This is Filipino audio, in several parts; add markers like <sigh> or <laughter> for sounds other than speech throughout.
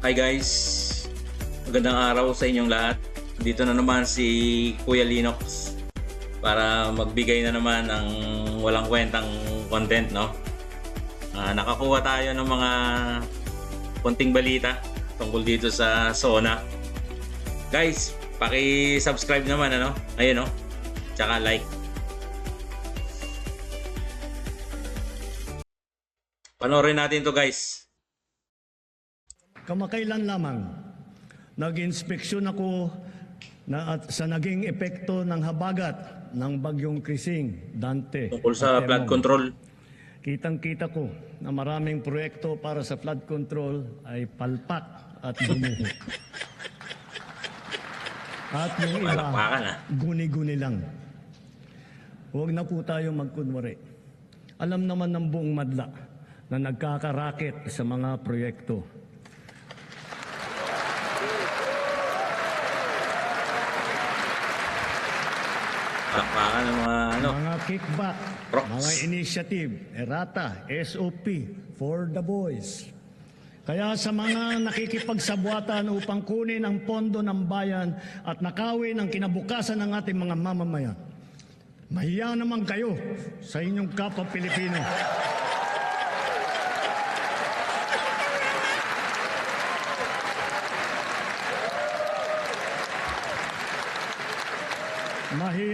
Hi guys! Magandang araw sa inyong lahat. Dito na naman si Kuya Linux para magbigay na naman ng walang kwentang content, no? Ah, nakakuha tayo ng mga konting balita tungkol dito sa Sona. Guys, paki-subscribe naman ano? Ayun no. Tsaka like. Panoorin natin to guys. Kamakailan lamang, nag-inspeksyon ako na at sa naging epekto ng habagat ng bagyong Krising, Dante. Tungkol sa flood control. Kitang-kita ko na maraming proyekto para sa flood control ay palpak at gumuho. at yung iba, ah. guni-guni lang. Huwag na po tayo magkunwari. Alam naman ng buong madla na nagkakaraket sa mga proyekto. Palakpakan ng mga ano. Mga kickback, Rocks. mga initiative, errata, SOP for the boys. Kaya sa mga nakikipagsabwatan upang kunin ang pondo ng bayan at nakawin ang kinabukasan ng ating mga mamamayan, mahiya naman kayo sa inyong kapwa Pilipino.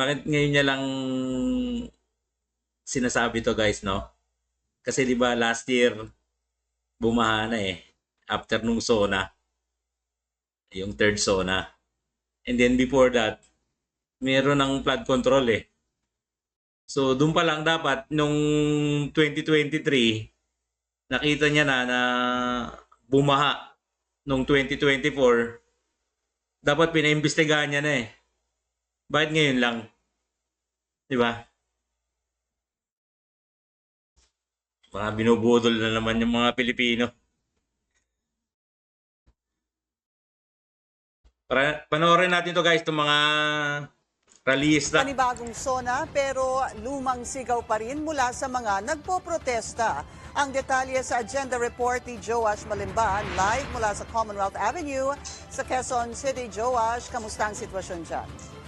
Bakit ngayon niya lang sinasabi to guys, no? Kasi 'di ba last year bumaha na eh after nung Sona yung third Sona. And then before that, meron ng flood control eh. So doon pa lang dapat nung 2023 nakita niya na na bumaha nung 2024 dapat pinaimbestigahan niya na eh. Bakit ngayon lang? 'Di ba? Mga binubudol na naman yung mga Pilipino. Para panoorin natin to guys, itong mga rallyista. Panibagong sona pero lumang sigaw pa rin mula sa mga nagpo-protesta. Ang detalye sa agenda report ni Joash Malimban live mula sa Commonwealth Avenue sa Quezon City. Joash, kamusta ang sitwasyon dyan?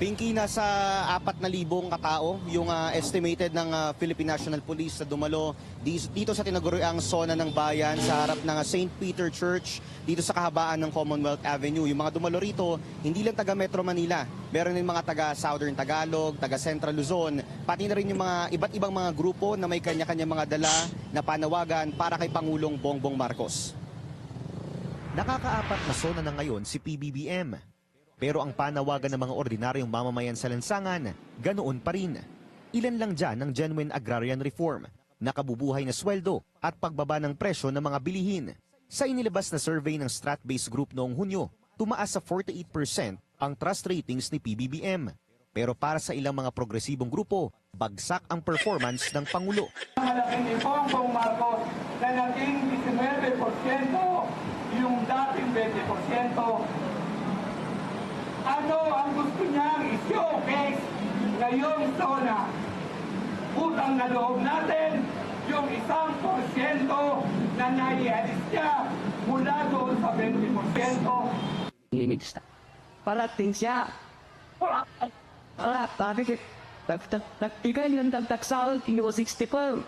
Pinky, nasa 4,000 katao yung ah, estimated ng ah, Philippine National Police sa dumalo di- dito sa tinaguriang zona ng bayan sa harap ng ah, St. Peter Church dito sa kahabaan ng Commonwealth Avenue. Yung mga dumalo rito, hindi lang taga Metro Manila. Meron din mga taga Southern Tagalog, taga Central Luzon, pati na rin yung mga iba't ibang mga grupo na may kanya-kanya mga dala na panawagan para kay Pangulong Bongbong Marcos. Nakakaapat na zona na ngayon si PBBM. Pero ang panawagan ng mga ordinaryong mamamayan sa lansangan, ganoon pa rin. Ilan lang dyan ang genuine agrarian reform, nakabubuhay na sweldo at pagbaba ng presyo ng mga bilihin. Sa inilabas na survey ng Strat-based Group noong Hunyo, tumaas sa 48% ang trust ratings ni PBBM. Pero para sa ilang mga progresibong grupo, bagsak ang performance ng Pangulo. malaking ni Bongbong Marcos na naging 19% yung dating 20%. Ano ang gusto niyang i-showcase ngayong zona? Utang na loob natin yung isang porsyento na nai-alis niya mula doon sa 20%. limits na. Parating siya. Wala. Ko, nagbigay ng sahod, inuwa 64.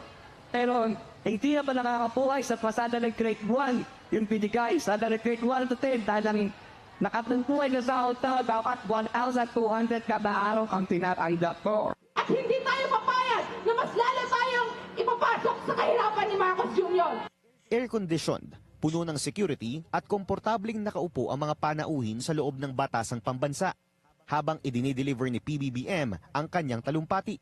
Pero hindi na pa nakakapuhay sa pasada ng grade 1. Yung binigay, ng grade 1 to 10 dahil ang nakatuntuay na sahod na dapat 1,200 kada araw ang tinatanggap ko. At hindi tayo papayag na mas lalo tayong ipapasok sa kahirapan ni Marcos Jr. Air-conditioned Puno ng security at komportabling nakaupo ang mga panauhin sa loob ng batasang pambansa habang idinideliver ni PBBM ang kanyang talumpati.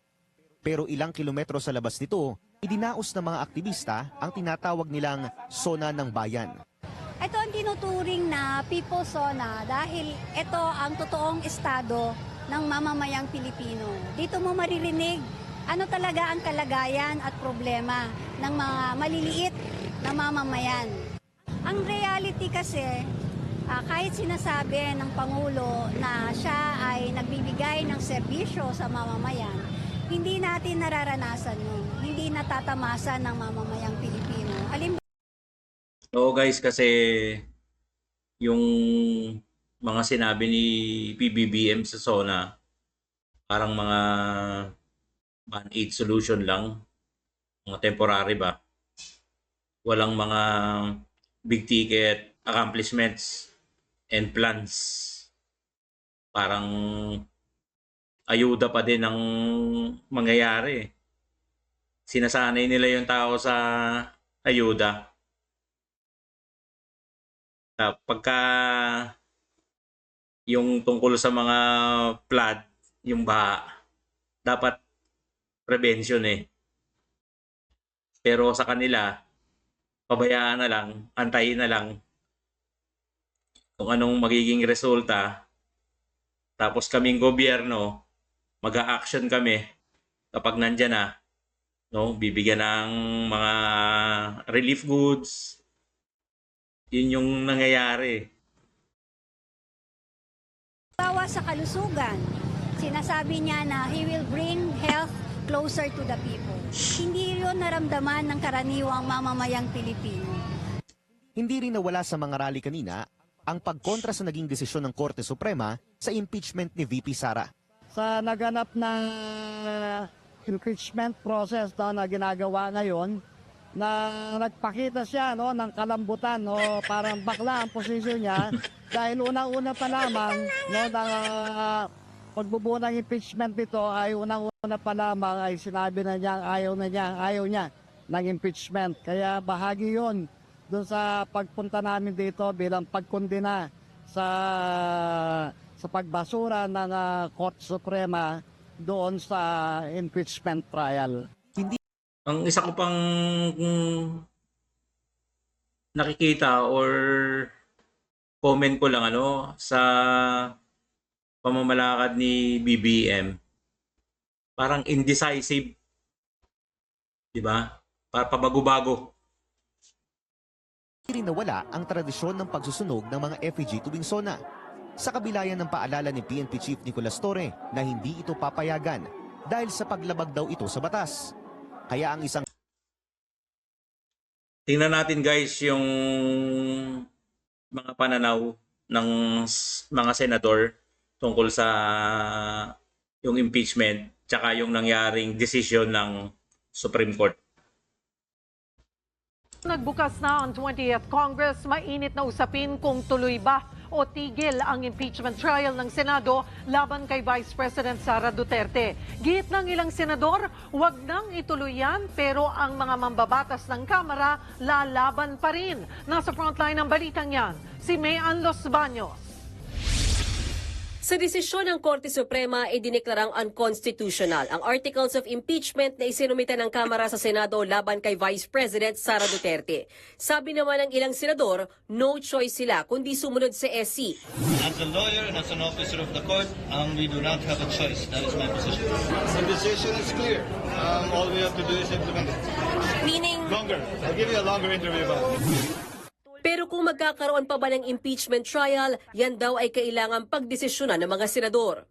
Pero ilang kilometro sa labas nito, idinaos ng mga aktivista ang tinatawag nilang Sona ng Bayan. Ito ang tinuturing na People Zona dahil ito ang totoong estado ng mamamayang Pilipino. Dito mo maririnig ano talaga ang kalagayan at problema ng mga maliliit na mamamayan. Ang reality kasi, ah, kahit sinasabi ng Pangulo na siya ay nagbibigay ng serbisyo sa mamamayan, hindi natin nararanasan yun. Hindi natatamasa ng mamamayang Pilipino. Alim Oo guys, kasi yung mga sinabi ni PBBM sa SONA, parang mga band-aid solution lang, mga temporary ba? Walang mga big ticket accomplishments and plans. Parang ayuda pa din ang mangyayari. Sinasanay nila yung tao sa ayuda. Ah, pagka yung tungkol sa mga flood, yung baha, dapat prevention eh. Pero sa kanila, pabayaan na lang, antayin na lang kung anong magiging resulta. Tapos kaming gobyerno, mag-a-action kami kapag nandyan na. No, bibigyan ng mga relief goods, yun yung nangyayari. Bawa sa kalusugan, sinasabi niya na he will bring health closer to the people. Hindi yun naramdaman ng karaniwang mamamayang Pilipino. Hindi rin nawala sa mga rally kanina ang pagkontra sa naging desisyon ng Korte Suprema sa impeachment ni VP Sara. Sa naganap na impeachment process no, na ginagawa ngayon, na nagpakita siya no ng kalambutan no parang bakla ang posisyon niya <laughs> dahil unang-una pa lamang no ng uh, pagbubuo ng impeachment nito ay unang-una pa lamang ay sinabi na niya ayaw na niya ayaw niya ng impeachment kaya bahagi yon doon sa pagpunta namin dito bilang pagkondena sa sa pagbasura ng ah, Korte Suprema doon sa impeachment trial. Ang isa ko pang mm, nakikita or comment ko lang ano sa pamamalakad ni BBM parang indecisive 'di ba? Para pabago-bago. Rin nawala ang tradisyon ng pagsusunog ng mga effigy tuwing sona. Sa kabilayan ng paalala ni PNP Chief Nicolas Torre na hindi ito papayagan dahil sa paglabag daw ito sa batas. Kaya ang isang Tingnan natin guys yung mga pananaw ng mga senador tungkol sa yung impeachment tsaka yung nangyaring decision ng Supreme Court. Nagbukas na ang 20th Congress, mainit na usapin kung tuloy ba o tigil ang impeachment trial ng Senado laban kay Vice President Sara Duterte. Git ng ilang senador, wag nang ituloy yan pero ang mga mambabatas ng Kamara lalaban pa rin. Nasa frontline ng balitang yan, si Mayan Los Baños. Sa desisyon ng Korte Suprema ay dineklarang unconstitutional ang articles of impeachment na isinumite ng Kamara sa Senado laban kay Vice President Sara Duterte. Sabi naman ng ilang senador, no choice sila kundi sumunod sa SC. As a lawyer and as an officer of the court, um, we do not have a choice. That is my position. The decision is clear. Um, all we have to do is implement it. Meaning, Longer. I'll give you a longer interview about it. Pero kung magkakaroon pa ba ng impeachment trial, yan daw ay kailangan pagdesisyonan ng mga senador.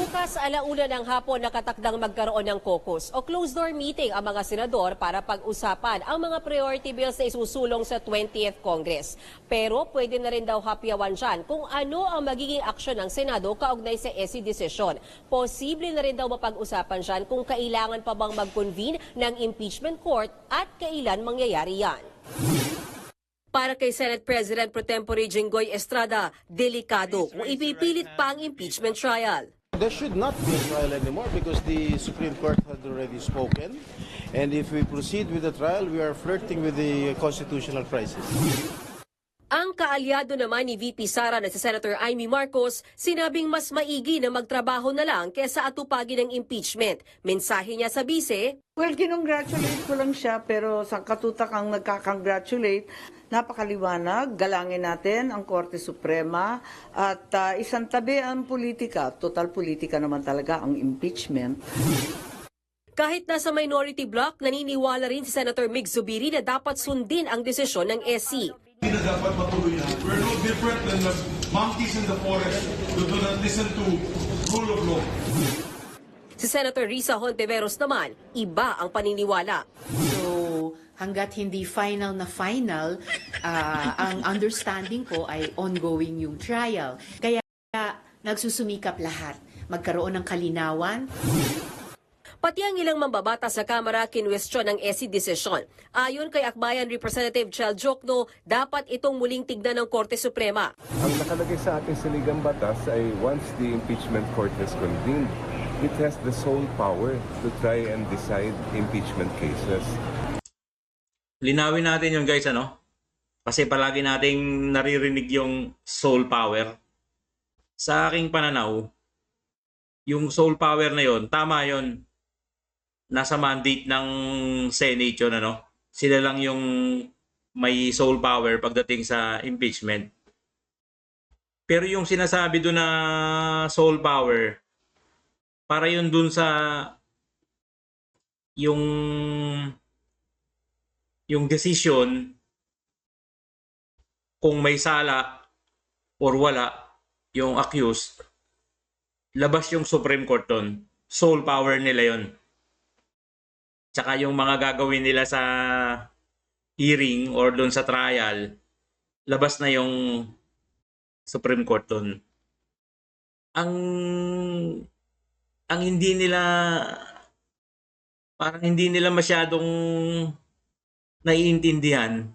Bukas alauna ng hapon nakatakdang magkaroon ng caucus o closed-door meeting ang mga senador para pag-usapan ang mga priority bills na isusulong sa 20th Congress. Pero pwede na rin daw hapyawan dyan kung ano ang magiging aksyon ng Senado kaugnay sa SC decision. Posible na rin daw mapag-usapan dyan kung kailangan pa bang mag-convene ng impeachment court at kailan mangyayari yan. Para kay Senate President Pro Tempore Jinggoy Estrada, delikado kung ipipilit pa ang impeachment trial. There should not be a trial anymore because the Supreme Court had already spoken. And if we proceed with the trial, we are flirting with the constitutional crisis. Ang kaalyado naman ni VP Sara na si Senator Amy Marcos, sinabing mas maigi na magtrabaho na lang kesa atupagin ng impeachment. Mensahe niya sa bise, Well, kinongratulate ko lang siya pero sa katutak ang nagkakongratulate, napakaliwanag, galangin natin ang Korte Suprema at ah, isang tabi ang politika. Total politika naman talaga ang impeachment. Kahit nasa minority bloc, naniniwala rin si Senator Mig Zubiri na dapat sundin ang desisyon ng SC. Hindi na dapat matuloy yan. We're no different than the monkeys in the forest who do not listen to rule of law. Si Senator Risa Hontiveros naman, iba ang paniniwala. So, hanggat hindi final na final, ah, ang understanding ko ay ongoing yung trial. Kaya nagsusumikap lahat. Magkaroon ng kalinawan, Pati ang ilang mambabata sa Kamara kinwestiyon ng SC decision. Ayon kay Akbayan Representative Chel Jokno, dapat itong muling tignan ng Korte Suprema. Ang nakalagay sa ating saligang batas ay once the impeachment court has convened, it has the sole power to try and decide impeachment cases. Linawin natin yung guys, ano? Kasi palagi nating naririnig yung soul power. Sa aking pananaw, yung soul power na yon tama yon Nasa mandate ng Senate yun, ano? Sila lang yung may soul power pagdating sa impeachment. Pero yung sinasabi doon na soul power, para yun dun sa yung yung decision kung may sala or wala yung accused, labas yung Supreme Court doon. Sole power nila yon. Tsaka yung mga gagawin nila sa hearing or doon sa trial, labas na yung Supreme Court doon. Ang ang hindi nila parang hindi nila masyadong naiintindihan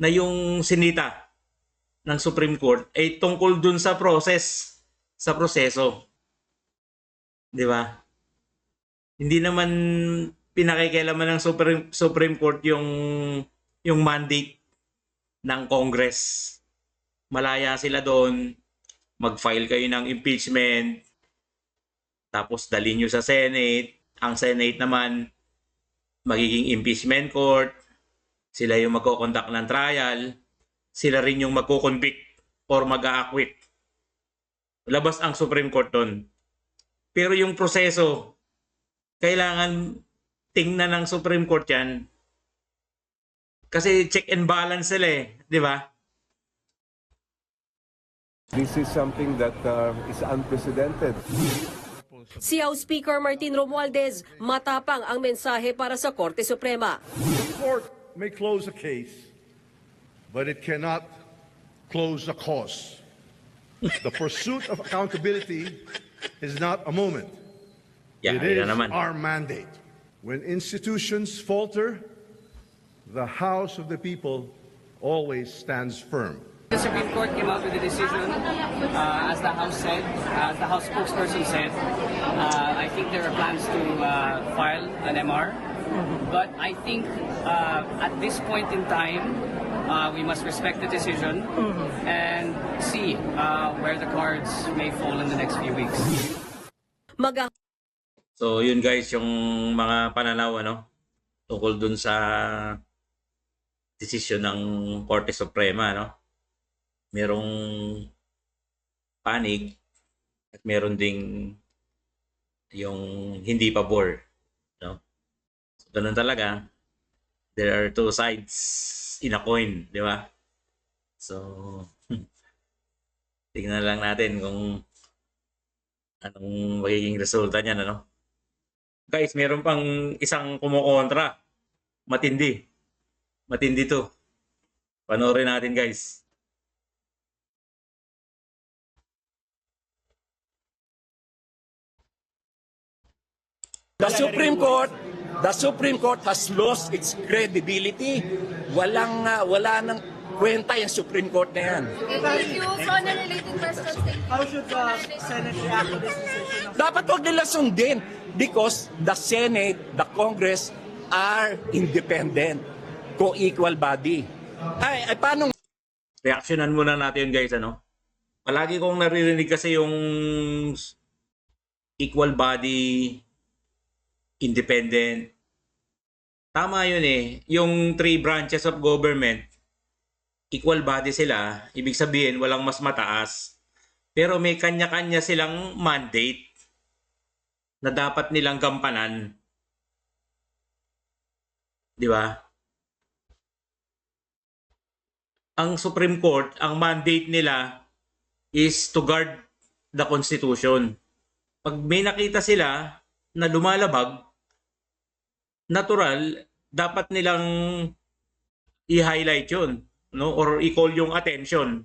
na yung sinita ng Supreme Court ay tungkol dun sa process, sa proseso. 'Di ba? Hindi naman pinakikialaman ng Supreme Supreme Court yung yung mandate ng Congress. Malaya sila doon. Mag-file kayo ng impeachment. Tapos dali nyo sa Senate. Ang Senate naman magiging impeachment court. Sila yung magkoconduct ng trial. Sila rin yung magko-convict or mag-a-acquit. Labas ang Supreme Court doon. Pero yung proseso, kailangan tingnan ng Supreme Court yan. Kasi check and balance sila eh, di ba? This is something that uh, is unprecedented. Si House Speaker Martin Romualdez, matapang ang mensahe para sa Korte Suprema. The court may close a case, but it cannot close a cause. The pursuit of accountability is not a moment. Yeah, it is na naman. our mandate. When institutions falter, the House of the people always stands firm. The Supreme Court came out with a decision, uh, as the House said, as the House spokesperson said. Uh, I think there are plans to uh, file an MR, but I think uh, at this point in time, uh, we must respect the decision and see uh, where the cards may fall in the next few weeks. So yun guys, yung mga pananaw ano tungkol dun sa desisyon ng Korte Suprema no. Merong panig at meron ding yung hindi pabor no. So ganun talaga. There are two sides in a coin, di ba? So <laughs> tingnan lang natin kung anong magiging resulta niyan ano. Guys, meron pang isang kumukontra. Matindi. Matindi to. Panoorin natin guys. The Supreme Court, the Supreme Court has lost its credibility. Walang ah, wala nang kwenta yung Supreme Court na yan. Thank you. So, on a related question, how should the Senate react to this decision? Dapat wag nila sundin because the Senate, the Congress are independent, co-equal body. Ay, ay paano reaksyonan muna natin yun guys ano. Palagi kong naririnig kasi yung equal body, independent. Tama yun eh. Yung three branches of government, equal body sila. Ibig sabihin, walang mas mataas. Pero may kanya-kanya silang mandate na dapat nilang gampanan. Di ba? Ang Supreme Court, ang mandate nila is to guard the Constitution. Pag may nakita sila na lumalabag, natural, dapat nilang i-highlight yun. No? Or i-call yung attention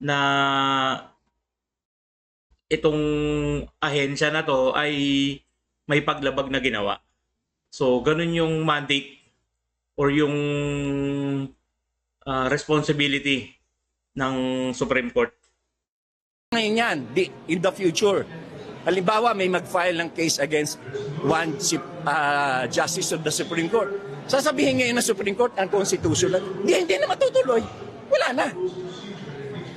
na itong ahensya na to ay may paglabag na ginawa. So, ganun yung mandate or yung uh, responsibility ng Supreme Court. Ngayon yan, in the future. Halimbawa, may mag-file ng case against one uh, justice of the Supreme Court. Sasabihin ngayon ng Supreme Court ang constitutional. Hindi, hindi na matutuloy. Wala na.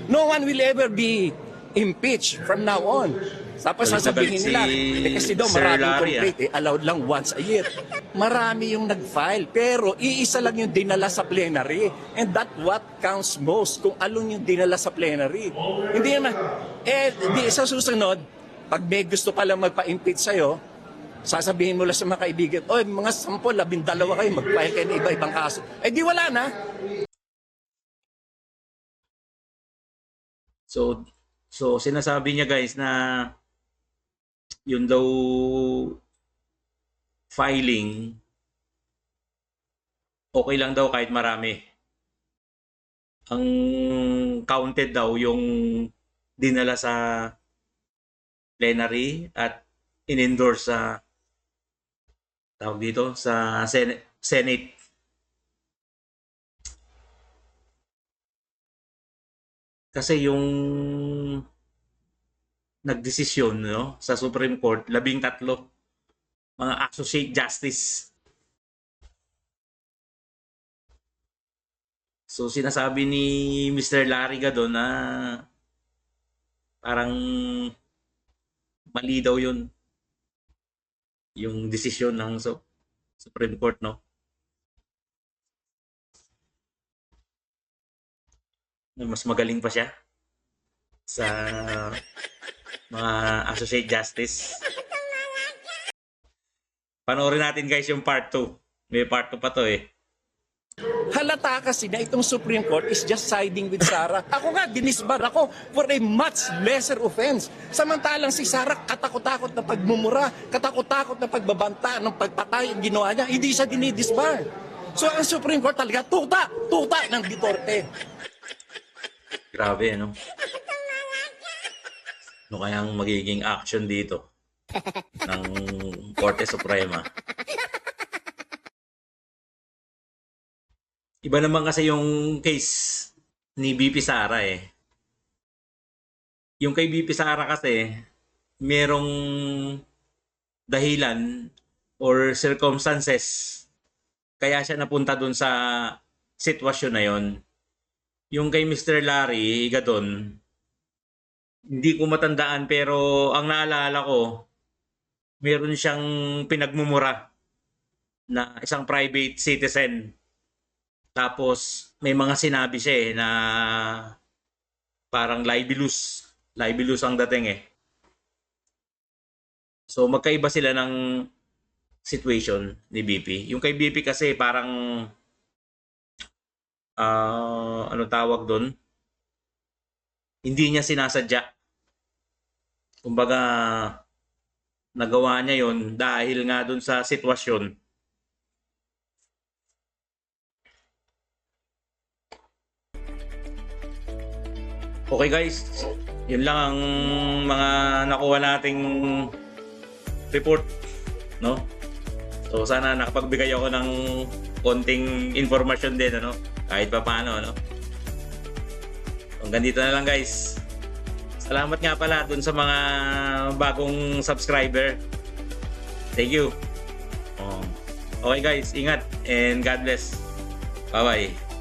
No one will ever be impeached from now on. Tapos na sasabihin nila, si eh, kasi daw maraming Larry, complaint, eh, allowed lang once a year. Marami yung nag-file, pero iisa lang yung dinala sa plenary. And that what counts most, kung alon yung dinala sa plenary. Hindi naman, eh, di, sa susunod, pag may gusto palang magpa-impeach sa'yo, sasabihin mo lang sa mga kaibigan, oy, mga sampo, labindalawa kayo, mag-file kayo ng iba-ibang kaso. Eh di wala na. So, so sinasabi niya guys na yun daw filing okay lang daw kahit marami. Ang counted daw yung dinala sa plenary at in-endorse sa tawag dito sa Senate, Senate. Kasi yung nagdesisyon no, sa Supreme Court, labing tatlo mga associate justice. So sinasabi ni Mr. Larry doon na parang mali daw yun yung desisyon ng so, Supreme Court no. Mas magaling pa siya sa mga associate justice. Panoorin natin guys yung part 2. May part 2 pa to eh. Halata kasi na itong Supreme Court is just siding with Sarah. Ako nga, dinisbar ako for a much lesser offense. Samantalang si Sarah katakot-takot na pagmumura, katakot-takot na pagbabanta ng pagpatay ang ginawa niya, hindi siya dinidisbar. So ang Supreme Court talaga, tuta, tuta ng Duterte. Grabe ano. Ano kayang magiging action dito ng Korte Suprema? Iba naman kasi yung case ni BP Sara eh. Yung kay BP Sara kasi, merong dahilan or circumstances kaya siya napunta dun sa sitwasyon na yon. Yung kay Mr. Larry Gadon, hindi ko matandaan pero ang naalala ko, meron siyang pinagmumura na isang private citizen. Tapos may mga sinabi siya eh na parang libelous. Libelous ang dating eh. So magkaiba sila ng situation ni BP. Yung kay BP kasi parang uh, ano tawag doon? Hindi niya sinasadya. Kumbaga nagawa niya yon dahil nga doon sa sitwasyon. Okay guys, yun lang ang mga nakuha nating report, no? So sana nakapagbigay ako ng konting informasyon din, ano? Kahit pa paano, ano? Hanggang dito na lang guys. Salamat nga pala dun sa mga bagong subscriber. Thank you. Oh. Okay guys, ingat and God bless. Bye-bye.